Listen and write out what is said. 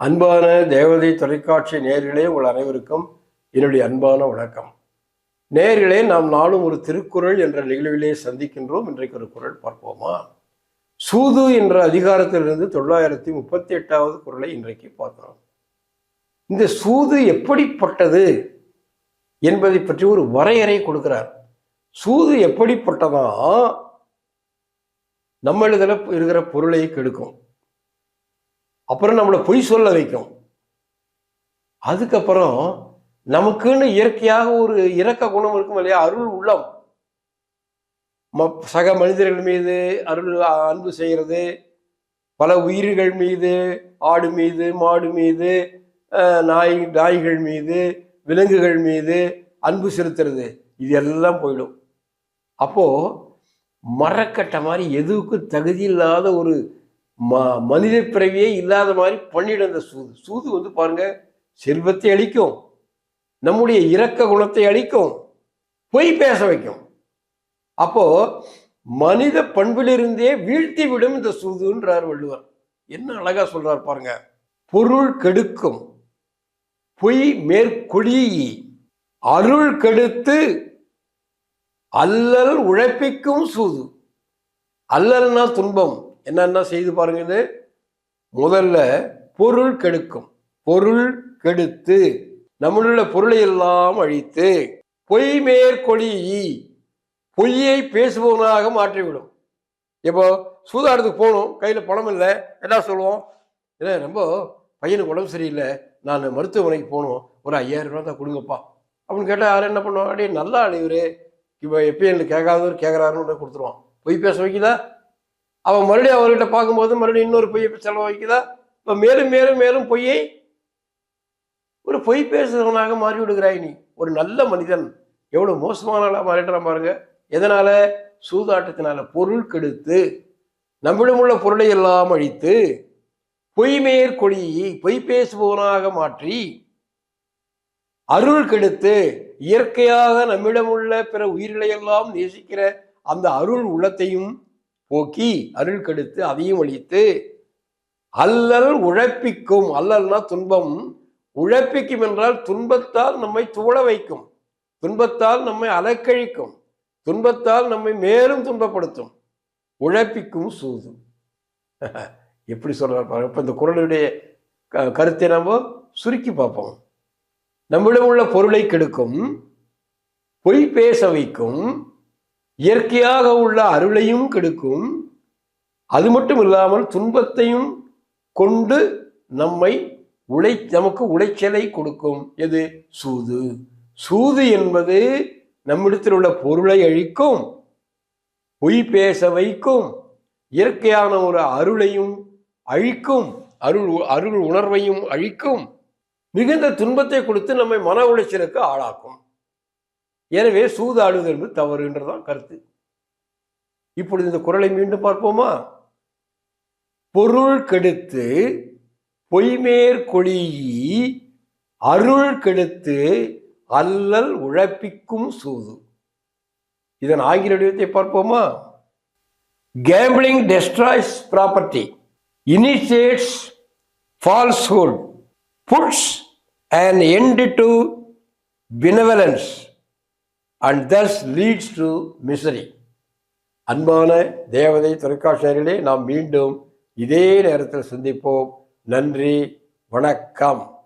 அன்பான தேவதை தொலைக்காட்சி நேர்களே உங்கள் அனைவருக்கும் என்னுடைய அன்பான வணக்கம். நேர்களே நாம் நாளும் ஒரு திருக்குறள் என்ற நிகழ்விலே சந்திக்கின்றோம். இன்றைக்கு ஒரு குரல் பார்ப்போமா? சூது என்ற அதிகாரத்திலிருந்து தொள்ளாயிரத்தி முப்பத்தி எட்டாவது குரலை இன்றைக்கு பார்க்கிறோம். இந்த சூது எப்படிப்பட்டது என்பதை பற்றி ஒரு வரையறை கொடுக்கிறார். சூது எப்படிப்பட்டதா? நம்மளிதில் இருக்கிற பொருளை கெடுக்கும். அப்புறம் நம்மளை பொய் சொல்ல வைக்கும். அதுக்கப்புறம் நமக்குன்னு இயற்கையாக ஒரு இரக்க குணம் இருக்கும் இல்லையா? அருள் உள்ளம். ம- சக மனிதர்கள் மீது அருள் அன்பு செய்கிறது. பல உயிர்கள் மீது ஆடு மீது மாடு மீது நாய் நாய்கள் மீது விலங்குகள் மீது அன்பு செலுத்துறது. இது எல்லாம் போயிடும். அப்போது மரக்கட்டை மாதிரி எதுக்கும் தகுதி இல்லாத ஒரு ம மனித பிறவியே இல்லாத மாதிரி பண்ணிடும் அந்த சூது. சூது வந்து பாருங்க செல்வத்தை அளிக்கும் நம்முடைய இரக்க குணத்தை அழிக்கும். பொய் பேச வைக்கும். அப்போ மனித பண்பிலிருந்தே வீழ்த்தி விடும் இந்த சூதுன்றார் வள்ளுவர். என்ன அழகா சொல்றார் பாருங்க. பொருள் கெடுக்கும். பொய் மேற்கொழி அருள் கெடுத்து அல்லல் உழைப்பிக்கும் சூது. அல்லல்னா துன்பம். என்னென்ன செய்து பாருங்க இது முதல்ல பொருள் கெடுக்கும். பொருள் கெடுத்து நம்மளுள்ள பொருளை எல்லாம் அழித்து பொய் மேற்கொழி பொய்யை பேசுபவனாக மாற்றிவிடும். இப்போ சூதாரத்துக்கு போகணும். கையில் பணம் இல்லை. என்ன சொல்லுவோம்? இல்லை ரொம்ப பையனுக்கு உடம்பு சரியில்லை. நான் மருத்துவமனைக்கு போகணும். ஒரு ஐயாயிரம் ரூபா தான் கொடுங்கப்பா. அப்படின்னு கேட்டால் யாரும் என்ன பண்ணுவாங்க? அப்படியே நல்லா அழிவுரு இப்போ எப்பயும் எனக்கு கேட்காதவர் கேட்குறாருன்னு கொடுத்துருவான். பொய் பேச வைக்குதா அவன் மறுபடியும் அவர்கிட்ட பார்க்கும்போது மறுபடியும் இன்னொரு பொய்யை செலவு வைக்குதா? இப்போ மேலும் மேலும் மேலும் பொய்யை ஒரு பொய் பேசுகிறவனாக மாறி விடுகிறாய் நீ. ஒரு நல்ல மனிதன். எவ்வளோ மோசமான மாறிடுறான் பாருங்க. எதனால? சூதாட்டத்தினால பொருள் கெடுத்து நம்மிடம் உள்ள பொருளை எல்லாம் அழித்து பொய் மேற்கொடி பொய் பேசுபவனாக மாற்றி அருள் கெடுத்து இயற்கையாக நம்மிடம் உள்ள பிற உயிர்களை எல்லாம் நேசிக்கிற அந்த அருள் உள்ளத்தையும் போக்கி அருள் கெடுத்து அதையும் ஒழித்து அல்லல் உழைப்பிக்கும். அல்லல்னா துன்பம். உழைப்பிக்கும் என்றால் துன்பத்தால் நம்மை துவள வைக்கும். துன்பத்தால் நம்மை அலக்கழிக்கும். துன்பத்தால் நம்மை மேலும் துன்பப்படுத்தும். உழைப்பிக்கும் சூது எப்படி சொல்றாரு இப்போ இப்ப இந்த குரலுடைய க- கருத்தை நம்ம சுருக்கி பார்ப்போம். நம்மிடம் உள்ள பொருளை கெடுக்கும். பொய் பேச வைக்கும். இயற்கையாக உள்ள அருளையும் கெடுக்கும். அது மட்டும் இல்லாமல் துன்பத்தையும் கொண்டு நம்மை உழை நமக்கு உளைச்சலை கொடுக்கும். எது? சூது. சூது என்பது நம்மிடத்தில் உள்ள பொருளை அழிக்கும் பொய் பேச வைக்கும் இயற்கையான ஒரு அருளையும் அழிக்கும் அருள் அருள் உணர்வையும் அழிக்கும் மிகுந்த துன்பத்தை கொடுத்து நம்மை மன உளைச்சலுக்கு ஆளாக்கும். எனவே சூதாடுவது என்பது தவறு என்றுதான் கருத்து. இப்பொழுது இந்த குரலை மீண்டும் பார்ப்போமா? பொருள் கெடுத்து பொய்மேற்கொழி அருள் கெடுத்து அல்லல் உழப்பிக்கும் சூது. இதன் ஆங்கில வடிவத்தை பார்ப்போமா? Gambling destroys property initiates falsehood puts an end to benevolence and thus leads to misery அன்பான தேவதை தொலைக்காட்சியர்களே நாம் மீண்டும் இதே நேரத்தில் சந்திப்போம். நன்றி வணக்கம்.